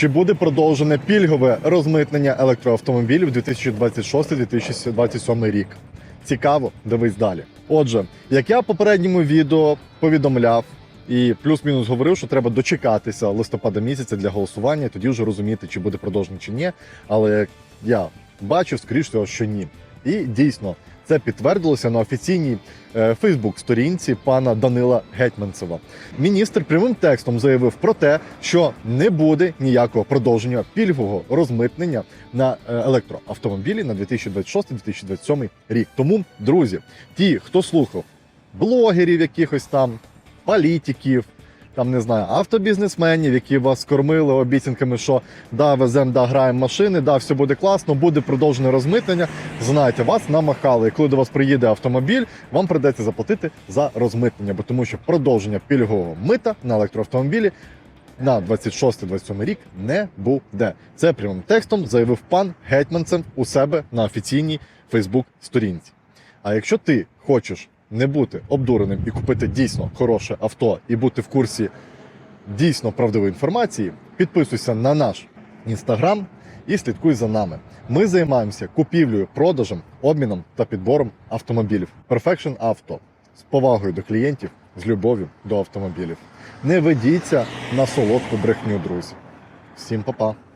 Чи буде продовжене пільгове розмитнення електроавтомобілів 2026-2027 рік? Цікаво, дивись далі. Отже, як я в попередньому відео повідомляв і плюс-мінус говорив, що треба дочекатися листопада місяця для голосування, тоді вже розуміти, чи буде продовжено чи ні. Але як я бачив, скоріш того, що ні. І дійсно це підтвердилося на офіційній Фейсбук-сторінці пана Данила Гетьманцева. Міністр прямим текстом заявив про те, що не буде ніякого продовження пільгового розмитнення на е, електроавтомобілі на 2026-2027 рік. Тому, друзі, ті, хто слухав блогерів, якихось там політиків. Там не знаю, автобізнесменів, які вас кормили обіцянками, що да, везем, да, граємо машини, да, все буде класно, буде продовжене розмитнення. Знайте, вас намахали. І коли до вас приїде автомобіль, вам придеться заплатити за розмитнення, бо тому що продовження пільгового мита на електроавтомобілі на 26-27 рік не буде. Це прямим текстом заявив пан Гетьманцев у себе на офіційній Фейсбук-сторінці. А якщо ти хочеш не бути обдуреним і купити дійсно хороше авто і бути в курсі дійсно правдивої інформації, підписуйся на наш інстаграм і слідкуй за нами. Ми займаємося купівлею, продажем, обміном та підбором автомобілів. Perfection Auto з повагою до клієнтів, з любов'ю до автомобілів. Не ведіться на солодку брехню, друзі. Всім па-па!